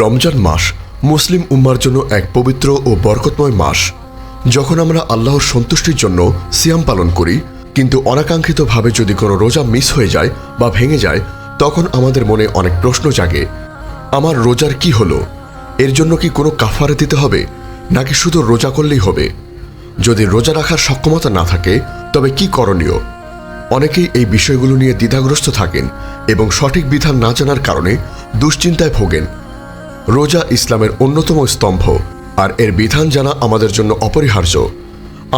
রমজান মাস মুসলিম উম্মার জন্য এক পবিত্র ও বরকতময় মাস। যখন আমরা আল্লাহর সন্তুষ্টির জন্য সিয়াম পালন করি, কিন্তু অনাকাঙ্ক্ষিতভাবে যদি কোনো রোজা মিস হয়ে যায় বা ভেঙে যায়, তখন আমাদের মনে অনেক প্রশ্ন জাগে। আমার রোজার কি হলো? এর জন্য কি কোনো কাফারে দিতে হবে? নাকি শুধু রোজা করলেই হবে? যদি রোজা রাখার সক্ষমতা না থাকে, তবে কি করণীয়? অনেকেই এই বিষয়গুলো নিয়ে দ্বিধাগ্রস্ত থাকেন এবং সঠিক বিধান না জানার কারণে দুশ্চিন্তায় ভোগেন। রোজা ইসলামের অন্যতম স্তম্ভ, আর এর বিধান জানা আমাদের জন্য অপরিহার্য।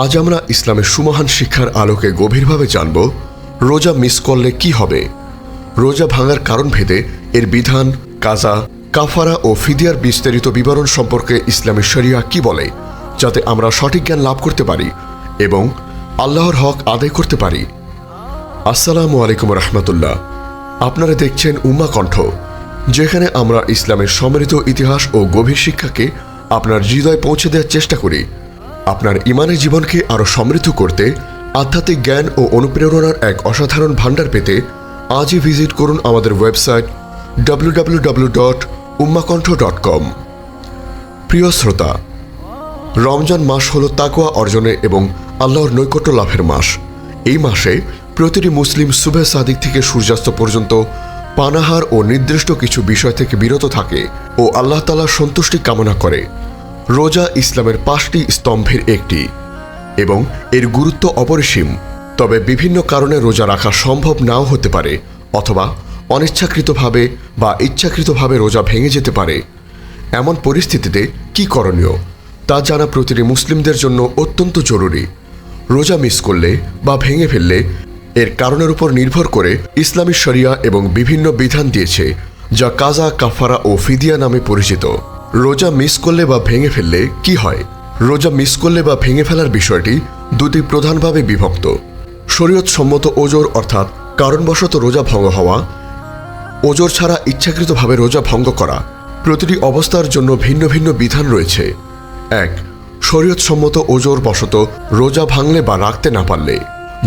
আজ আমরা ইসলামের সুমহান শিক্ষার আলোকে গভীরভাবে জানব, রোজা মিস করলে কি হবে? রোজা ভাঙার কারণ ভেদে এর বিধান, কাজা, কাফারা ও ফিদিয়ার বিস্তারিত বিবরণ সম্পর্কে ইসলামী শরিয়া কি বলে, যাতে আমরা সঠিক জ্ঞান লাভ করতে পারি এবং আল্লাহর হক আদায় করতে পারি। আসসালামু আলাইকুম রহমতুল্লাহ। আপনারা দেখছেন উম্মা কণ্ঠ। যেখানে আমরা ইসলামের সমৃদ্ধ ইতিহাস ও গভীর শিক্ষাকে আপনার হৃদয়ে পৌঁছে দেওয়ার চেষ্টা করি। আপনার ইমানের জীবনকে আরও সমৃদ্ধ করতে আধ্যাত্মিক জ্ঞান ও অনুপ্রেরণার এক অসাধারণ ভাণ্ডার পেতে আজই ভিজিট করুন আমাদের website W dot Ummakantho dot com প্রিয় শ্রোতা, রমজান মাস হল তাকোয়া অর্জনে এবং আল্লাহর নৈকট্য লাভের মাস। এই মাসে প্রতিটি মুসলিম সুবে সাদিক থেকে সূর্যাস্ত পর্যন্ত পানাহার ও নির্দিষ্ট কিছু বিষয় থেকে বিরত থাকে ও আল্লাহ তালার সন্তুষ্টি কামনা করে। রোজা ইসলামের পাঁচটি স্তম্ভের একটি এবং এর গুরুত্ব অপরিসীম, তবে বিভিন্ন কারণে রোজা রাখা সম্ভব নাও হতে পারে অথবা অনিচ্ছাকৃতভাবে বা ইচ্ছাকৃতভাবে রোজা ভেঙে যেতে পারে। এমন পরিস্থিতিতে কি করণীয়? তা জানা প্রতিটি মুসলিমদের জন্য অত্যন্ত জরুরি। রোজা মিস করলে বা ভেঙে ফেললে এর কারণের উপর নির্ভর করে ইসলামী শরিয়া এবং বিভিন্ন বিধান দিয়েছে, যা কাজা, কাফারা ও ফিদিয়া নামে পরিচিত। রোজা মিস করলে বা ভেঙে ফেললে কি হয়? রোজা মিস করলে বা ভেঙে ফেলার বিষয়টি দুটি প্রধানভাবে বিভক্ত। শরীয়ত সম্মত ওজোর অর্থাৎ কারণবশত রোজা ভঙ্গ হওয়া, ওজোর ছাড়া ইচ্ছাকৃতভাবে রোজা ভঙ্গ করা প্রতিটি অবস্থার জন্য ভিন্ন ভিন্ন বিধান রয়েছে। এক, শরীয়ত সম্মত ওজোর বশত রোজা ভাঙলে বা রাখতে না পারলে।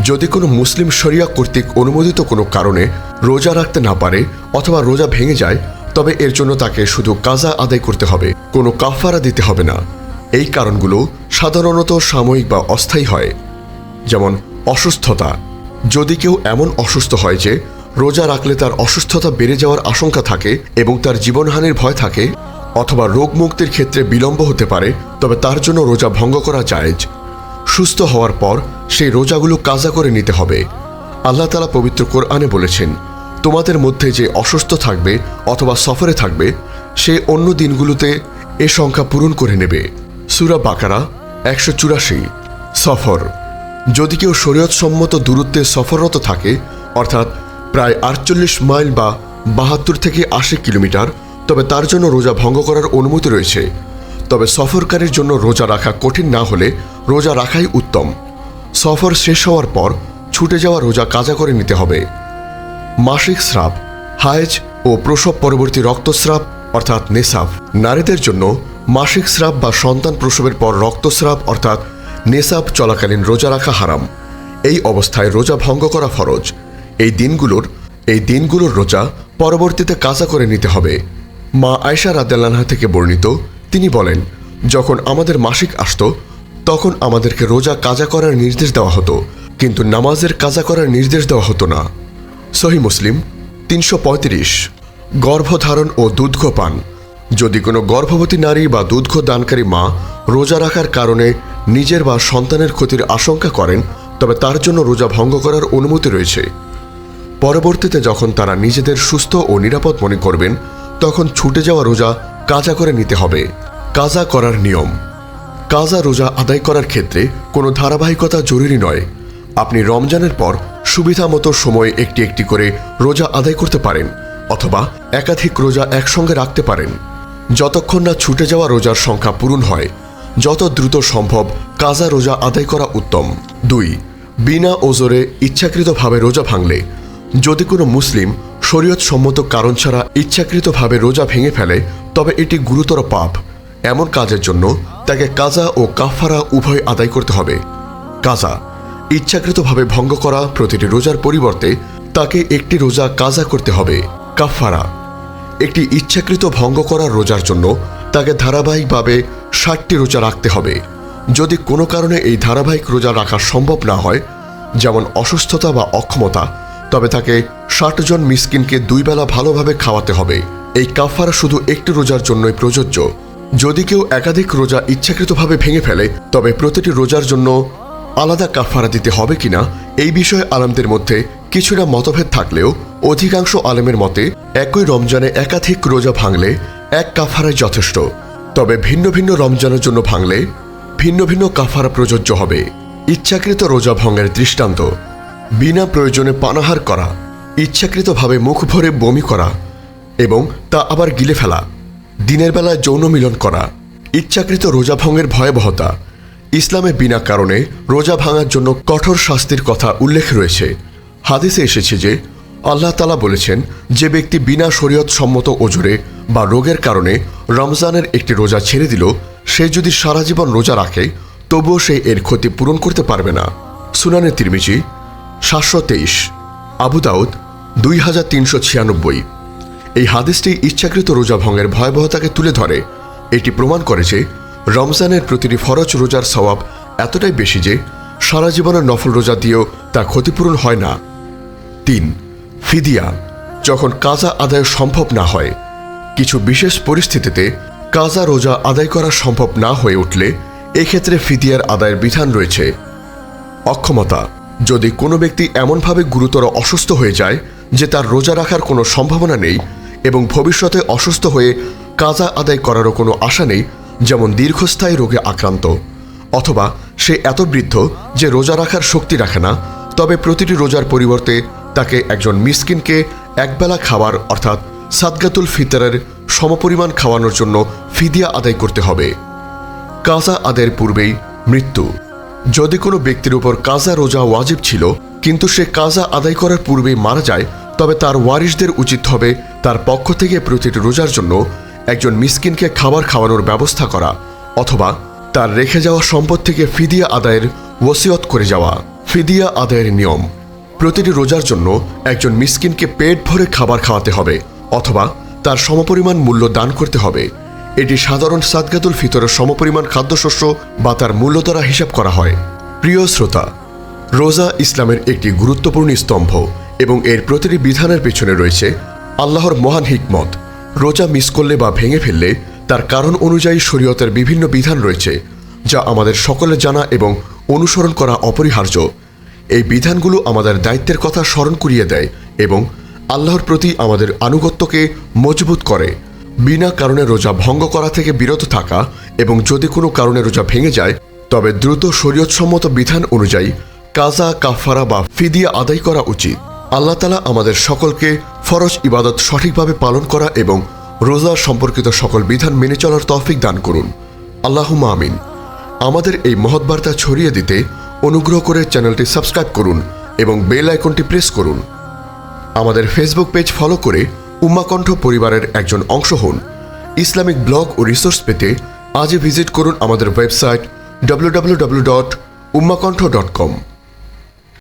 যদি কোনো মুসলিম শরিয়া কর্তৃক অনুমোদিত কোনো কারণে রোজা রাখতে না পারে অথবা রোজা ভেঙে যায়, তবে এর জন্য তাকে শুধু কাজা আদায় করতে হবে, কোনো কাফারা দিতে হবে না। এই কারণগুলো সাধারণত সাময়িক বা অস্থায়ী হয়। যেমন, অসুস্থতা। যদি কেউ এমন অসুস্থ হয় যে রোজা রাখলে তার অসুস্থতা বেড়ে যাওয়ার আশঙ্কা থাকে এবং তার জীবনহানির ভয় থাকে, অথবা রোগ মুক্তির ক্ষেত্রে বিলম্ব হতে পারে, তবে তার জন্য রোজা ভঙ্গ করা জায়েজ। সুস্থ হওয়ার পর সেই রোজাগুলো কাজা করে নিতে হবে। আল্লাহ তালা পবিত্র কোরআনে বলেছেন, তোমাদের মধ্যে যে অসুস্থ থাকবে অথবা সফরে থাকবে, সে অন্য দিনগুলোতে এ সংখ্যা পূরণ করে নেবে। সুরা বাকারা, একশো চুরাশি। সফর। যদি কেউ শরীয়তসম্মত দূরত্বে সফররত থাকে, অর্থাৎ প্রায় আটচল্লিশ মাইল বা বাহাত্তর থেকে আশি কিলোমিটার, তবে তার জন্য রোজা ভঙ্গ করার অনুমতি রয়েছে। তবে সফরকারীর জন্য রোজা রাখা কঠিন না হলে রোজা রাখাই উত্তম। সফর শেষ হওয়ার পর ছুটে যাওয়া রোজা কাজা করে নিতে হবে। মাসিক স্রাব, হায়েজ ও প্রসব পরবর্তী রক্তস্রাব অর্থাৎ নেশাব। নারীদের জন্য মাসিক স্রাব বা সন্তান প্রসবের পর রক্তস্রাব অর্থাৎ নেশাব চলাকালীন রোজা রাখা হারাম। এই অবস্থায় রোজা ভঙ্গ করা ফরজ। এই দিনগুলোর এই দিনগুলোর রোজা পরবর্তীতে কাজা করে নিতে হবে। মা আয়সা রাদ্দাল্লাহা থেকে বর্ণিত তিনি বলেন, যখন আমাদের মাসিক আসত, তখন আমাদেরকে রোজা কাজা করার নির্দেশ দেওয়া হতো, কিন্তু নামাজের কাজা করার নির্দেশ দেওয়া হতো না। সহি মুসলিম, তিনশো পঁয়ত্রিশ, গর্ভধারণ ও দুধঘ পান যদি কোনো গর্ভবতী নারী বা দুধ দানকারী মা রোজা রাখার কারণে নিজের বা সন্তানের ক্ষতির আশঙ্কা করেন, তবে তার জন্য রোজা ভঙ্গ করার অনুমতি রয়েছে। পরবর্তীতে যখন তারা নিজেদের সুস্থ ও নিরাপদ মনে করবেন, তখন ছুটে যাওয়া রোজা কাজা করে নিতে হবে। কাজা করার নিয়ম। কাজা রোজা আদায় করার ক্ষেত্রে কোনো ধারাবাহিকতা জরুরি নয়। আপনি রমজানের পর সুবিধা মতো সময়ে একটি একটি করে রোজা আদায় করতে পারেন, অথবা একাধিক রোজা একসঙ্গে রাখতে পারেন। যতক্ষণ না ছুটে যাওয়া রোজার সংখ্যা পূরণ হয়, যত দ্রুত সম্ভব কাজা রোজা আদায় করা উত্তম। দুই, বিনা ওজোরে ইচ্ছাকৃতভাবে রোজা ভাঙলে, যদি কোনো মুসলিম শরীয়ত সম্মত কারণ ছাড়া ইচ্ছাকৃতভাবে রোজা ভেঙে ফেলে, তবে এটি গুরুতর পাপ। এমন কাজের জন্য তাকে কাজা ও কাফারা উভয় আদায় করতে হবে। কাজা। ইচ্ছাকৃতভাবে ভঙ্গ করা প্রতিটি রোজার পরিবর্তে তাকে একটি রোজা কাজা করতে হবে কাফারা একটি ইচ্ছাকৃত ভঙ্গ করা রোজার জন্য তাকে ধারাবাহিকভাবে ষাটটি রোজা রাখতে হবে। যদি কোনো কারণে এই ধারাবাহিক রোজা রাখা সম্ভব না হয়, যেমন অসুস্থতা বা অক্ষমতা তবে তাকে ষাট জন মিসকিনকে দুই বেলা ভালোভাবে খাওয়াতে হবে। এই কাফারা শুধু একটি রোজার জন্যই প্রযোজ্য। যদি কেউ একাধিক রোজা ইচ্ছাকৃতভাবে ভেঙে ফেলে, তবে প্রতিটি রোজার জন্য আলাদা কাফারা দিতে হবে কিনা, এই বিষয়ে আলমদের মধ্যে কিছুটা মতভেদ থাকলেও অধিকাংশ আলেমের মতে, একই রমজানে একাধিক রোজা ভাঙলে এক কাফারাই যথেষ্ট। তবে ভিন্ন ভিন্ন রমজানের জন্য ভাঙলে ভিন্ন ভিন্ন কাফারা প্রযোজ্য হবে। ইচ্ছাকৃত রোজা ভঙ্গের দৃষ্টান্ত। বিনা প্রয়োজনে পানাহার করা, ইচ্ছাকৃতভাবে মুখ ভরে বমি করা এবং তা আবার গিলে ফেলা, দিনের বেলায় যৌন মিলন করা, ইচ্ছাকৃত রোজা ভঙ্গের ভয়াবহতা, ইসলামে বিনা কারণে রোজা ভাঙার জন্য কঠোর শাস্তির কথা উল্লেখ রয়েছে। হাদিসে এসেছে যে, আল্লাহ তালা বলেছেন, যে ব্যক্তি বিনা শরীয়ত সম্মত ওজরে বা রোগের কারণে রমজানের একটি রোজা ছেড়ে দিল, সে যদি সারা জীবন রোজা রাখে, তবুও সে এর ক্ষতি পূরণ করতে পারবে না। সুনানে তিরমিজি সাতশো তেইশ, আবু দাউদ দুই হাজার তিনশো ছিয়ানব্বই। এই হাদিসটি ইচ্ছাকৃত রোজা ভঙ্গের ভয়াবহতাকে তুলে ধরে। এটি প্রমাণ করে যে রমজানের প্রতিটি ফরজ রোজার সওয়াব এতটাই বেশি যে সারা জীবনের নফল রোজা দিয়েও তা ক্ষতিপূরণ হয় না। তিন, ফিদিয়া, যখন কাজা আদায় সম্ভব না হয়। কিছু বিশেষ পরিস্থিতিতে কাজা রোজা আদায় করা সম্ভব না হয়ে উঠলে এক্ষেত্রে ফিদিয়ার আদায়ের বিধান রয়েছে। অক্ষমতা যদি কোনো ব্যক্তি এমনভাবে গুরুতর অসুস্থ হয়ে যায় যে তার রোজা রাখার কোনো সম্ভাবনা নেই এবং ভবিষ্যতে অসুস্থ হয়ে কাজা আদায় করারও কোনো আশা নেই, যেমন দীর্ঘস্থায়ী রোগে আক্রান্ত, অথবা সে এত বৃদ্ধ যে রোজা রাখার শক্তি রাখে না, তবে প্রতিটি রোজার পরিবর্তে তাকে একজন মিসকিনকে একবেলা খাবার অর্থাৎ সাদগাতুল ফিতরের সমপরিমাণ খাওয়ানোর জন্য ফিদিয়া আদায় করতে হবে। কাজা আদায়ের পূর্বেই মৃত্যু। যদি কোনো ব্যক্তির উপর কাজা রোজা ওয়াজিব ছিল, কিন্তু সে কাজা আদায় করার পূর্বেই মারা যায়, তবে তার ওয়ারিশদের উচিত হবে তার পক্ষ থেকে প্রতিটি রোজার জন্য একজন মিসকিনকে খাবার খাওয়ানোর ব্যবস্থা করা, অথবা তার রেখে যাওয়া সম্পদ থেকে ফিদিয়া আদায়ের ওসিয়ত করে যাওয়া। ফিদিয়া আদায়ের নিয়ম, প্রতিটি রোজার জন্য একজন মিসকিনকে পেট ভরে খাবার খাওয়াতে হবে, অথবা তার সমপরিমাণ মূল্য দান করতে হবে। এটি সাধারণ সাদগাতুল ফিতরের সমপরিমাণ খাদ্যশস্য বা তার মূল্য দ্বারা হিসাব করা হয়। প্রিয় শ্রোতা, রোজা ইসলামের একটি গুরুত্বপূর্ণ স্তম্ভ এবং এর প্রতিটি বিধানের পেছনে রয়েছে আল্লাহর মহান হিকমত। রোজা মিস করলে বা ভেঙে ফেললে তার কারণ অনুযায়ী শরীয়তের বিভিন্ন বিধান রয়েছে, যা আমাদের সকলে জানা এবং অনুসরণ করা অপরিহার্য। এই বিধানগুলো আমাদের দায়িত্বের কথা স্মরণ করিয়ে দেয় এবং আল্লাহর প্রতি আমাদের আনুগত্যকে মজবুত করে। বিনা কারণে রোজা ভঙ্গ করা থেকে বিরত থাকা এবং যদি কোনো কারণে রোজা ভেঙে যায়, তবে দ্রুত শরীয়তসম্মত বিধান অনুযায়ী কাজা কাফারা বা ফিদিয়া আদায় করা উচিত। আল্লাহ তালা আমাদের সকলকে ফরজ ইবাদত সঠিকভাবে পালন করা এবং রোজা সম্পর্কিত সকল বিধান মেনে চলার তৌফিক দান করুন। আল্লাহ আমিন। আমাদের এই মহৎ বার্তা ছড়িয়ে দিতে অনুগ্রহ করে চ্যানেলটি সাবস্ক্রাইব করুন এবং বেল আইকনটি প্রেস করুন। আমাদের ফেসবুক পেজ ফলো করে উম্মাকণ্ঠ পরিবারের একজন অংশ হন। ইসলামিক ব্লগ ও রিসোর্স পেতে আজই ভিজিট করুন আমাদের ওয়েবসাইট www.ummakontho.com